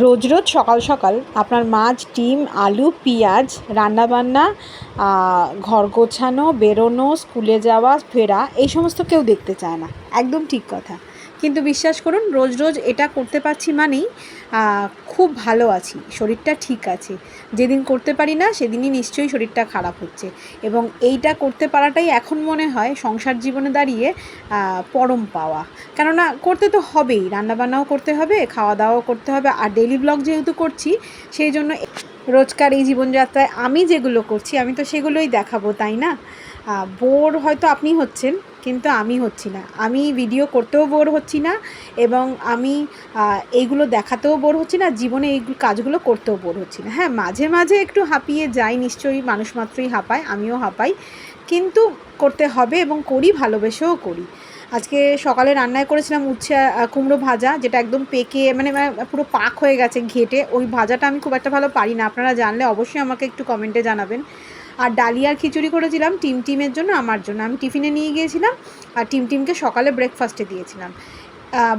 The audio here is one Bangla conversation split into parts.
রোজ রোজ সকাল সকাল আপনার মাছ, ডিম, আলু, পেঁয়াজ, রান্নাবান্না ঘর গোছানো, বেরোনো, স্কুলে যাওয়া, ফেরা, এই সমস্ত কেউ দেখতে চায় না। একদম ঠিক কথা। কিন্তু বিশ্বাস করুন, রোজ রোজ এটা করতে পারছি মানেই খুব ভালো আছি, শরীরটা ঠিক আছে। যেদিন করতে পারি না, সেদিনই নিশ্চয়ই শরীরটা খারাপ হচ্ছে। এবং এইটা করতে পারাটাই এখন মনে হয় সংসার জীবনে দাঁড়িয়ে পরম পাওয়া। কেননা করতে তো হবেই, রান্নাবান্নাও করতে হবে খাওয়া দাওয়াও করতে হবে, আর ডেলি ব্লগ যেহেতু করছি, সেই জন্য রোজকার এই জীবনযাত্রায় আমি যেগুলো করছি, আমি তো সেগুলোই দেখাবো, তাই না? বোর হয়তো আপনি হচ্ছেন কিন্তু আমি হচ্ছি না। আমি ভিডিও করতেও বোর হচ্ছি না এবং আমি এইগুলো দেখাতেও বোর হচ্ছি না, জীবনে এই কাজগুলো করতেও বোর হচ্ছি না। হ্যাঁ মাঝে মাঝে একটু হাঁপিয়ে যাই, নিশ্চয়ই মানুষ মাত্রই হাঁপায়, আমিও হাঁপাই। কিন্তু করতে হবে এবং করি, ভালোবেসেও করি। আজকে সকালে রান্নায় করেছিলাম উচ্ছে কুমড়ো ভাজা, যেটা একদম পেকে মানে পুরো পাক হয়ে গেছে ঘেটে। ওই ভাজাটা আমি খুব একটা ভালো পারি না। আপনারা জানলে অবশ্যই আমাকে একটু কমেন্টে জানাবেন। আর ডালিয়ার খিচুড়ি করেছিলাম টিম টিমের জন্য, আমার জন্য। আমি টিফিনে নিয়ে গিয়েছিলাম আর টিম টিমকে সকালে ব্রেকফাস্টে দিয়েছিলাম।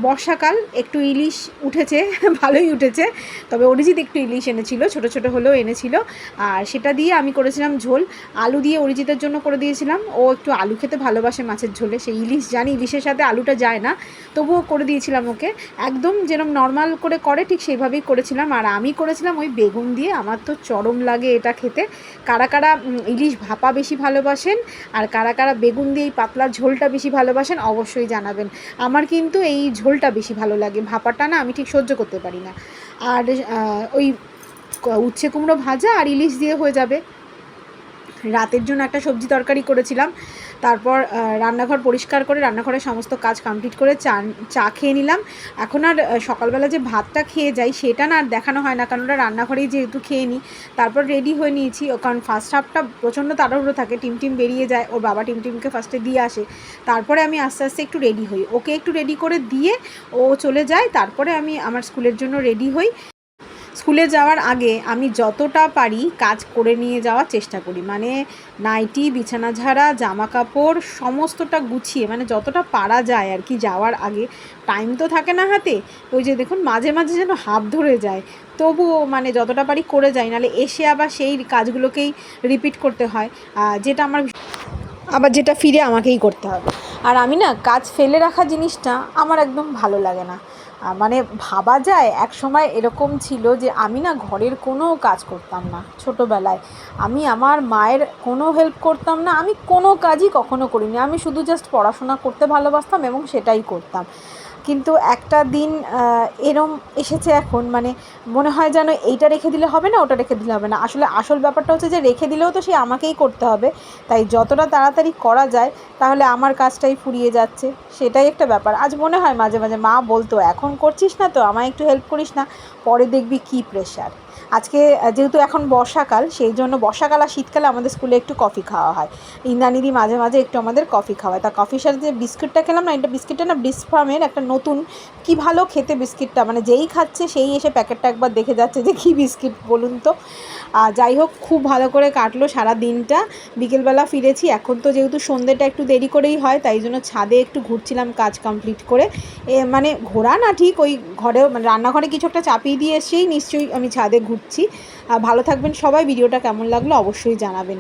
বর্ষাকাল, একটু ইলিশ উঠেছে, ভালোই উঠেছে। তবে অরিজিৎ একটু ইলিশ এনেছিল, ছোট ছোট হলেও এনেছিল। আর সেটা দিয়ে আমি করেছিলাম ঝোল। আলু দিয়ে অরিজিতের জন্য করে দিয়েছিলাম। ও একটু আলু খেতে ভালোবাসে মাছের ঝোলে। সেই ইলিশ জানি, ইলিশের সাথে আলুটা যায় না। তবুও করে দিয়েছিলাম ওকে। একদম যেরকম নর্মাল করে করে, ঠিক সেইভাবেই করেছিলাম। আর আমি করেছিলাম ওই বেগুন দিয়ে। আমার তো চরম লাগে এটা খেতে। কারা কারা ইলিশ ভাপা বেশি ভালোবাসেন, আর কারা কারা বেগুন দিয়ে এই পাতলা ঝোলটা বেশি ভালোবাসেন, অবশ্যই জানাবেন। আমার কিন্তু এই এই ঝোলটা বেশি ভালো লাগে। ভাপাটা না আমি ঠিক সহ্য করতে পারি না। আর ওই উচ্ছে কুমড়ো ভাজা আর ইলিশ দিয়ে হয়ে যাবে। রাতের জন্য একটা সবজি তরকারি করেছিলাম। তারপর রান্নাঘর পরিষ্কার করে রান্নাঘরের সমস্ত কাজ কমপ্লিট করে চা চা খেয়ে নিলাম। এখন আর সকালবেলা যে ভাতটা খেয়ে যাই সেটা না আর দেখানো হয় না, কারণ ওরা রান্নাঘরেই যেহেতু খেয়ে নিই। তারপর রেডি হয়ে নিয়েছি, ও কারণ ফার্স্ট হাফটা প্রচণ্ড তাড়াহুড়ো থাকে, টিম টিম বেরিয়ে যায়, ওর বাবা টিম টিমকে ফার্স্টে দিয়ে আসে। তারপরে আমি আস্তে আস্তে একটু রেডি হই। ওকে একটু রেডি করে দিয়ে ও চলে যায়, তারপরে আমি আমার স্কুলের জন্য রেডি হই। স্কুলে যাওয়ার আগে আমি যতটা পারি কাজ করে নিয়ে যাওয়ার চেষ্টা করি। মানে নাইটি, বিছানা ঝাড়া, জামা কাপড় সমস্তটা গুছিয়ে মানে যতটা পারা যায় আর কি যাওয়ার আগে। টাইম তো থাকে না হাতে, ওই যে দেখুন মাঝে মাঝে যেন হাফ ধরে যায়। তবুও মানে যতটা পারি করে যাই, নাহলে এসে আবার সেই কাজগুলোকেই রিপিট করতে হয়। যেটা আমার আবার যেটা ফিরে আমাকেই করতে হবে। আর আমি না কাজ ফেলে রাখা জিনিসটা আমার একদম ভালো লাগে না। মানে ভাবা যায়, এক সময় এরকম ছিল যে আমি না ঘরের কোনো কাজ করতাম না ছোটোবেলায়। আমি আমার মায়ের কোনো হেল্প করতাম না, আমি কোনো কাজই কখনো করিনি। আমি শুধু জাস্ট পড়াশোনা করতে ভালোবাসতাম এবং সেটাই করতাম। কিন্তু একটা দিন এরম এসেছে এখন মানে মনে হয় যেন এইটা রেখে দিলে হবে না, ওটা রেখে দিলে হবে না। আসলে আসল ব্যাপারটা হচ্ছে যে রেখে দিলেও তো সেই আমাকেই করতে হবে। তাই যতটা তাড়াতাড়ি করা যায়, তাহলে আমার কাজটাই ফুরিয়ে যাচ্ছে। সেটাই একটা ব্যাপার। আজ মনে হয় মাঝে মাঝে মা বলতো, এখন করছিস না তো, আমায় একটু হেল্প করিস না, পরে দেখবি কী প্রেশার আজকে যেহেতু এখন বর্ষাকাল, সেই জন্য বর্ষাকাল আর শীতকালে আমাদের স্কুলে একটু কফি খাওয়া হয়। ইন্দ্রানিদি মাঝে মাঝে একটু আমাদের কফি খাওয়ায়। তা কফির সাথে যে বিস্কিটটা খেলাম না, এটা বিস্কিটটা না ফার্মের একটা নতুন, কি ভালো খেতে বিস্কিটটা। মানে যেই খাচ্ছে সেই এসে প্যাকেটটা একবার দেখে যাচ্ছে যে কী বিস্কিট, বলুন তো। আর যাই হোক, খুব ভালো করে কাটলো সারা দিনটা। বিকেলবেলা ফিরেছি। এখন তো যেহেতু সন্ধ্যেটা একটু দেরি করেই হয়, তাই জন্য ছাদে একটু ঘুরছিলাম কাজ কমপ্লিট করে। মানে ঘোরা না ঠিক, ওই ঘরেও মানে রান্নাঘরে কিছু একটা চাপিয়ে দিয়ে এসেই নিশ্চয়ই আমি ছাদে ঘুরছি। ভালো থাকবেন সবাই। ভিডিওটা কেমন লাগল অবশ্যই জানাবেন।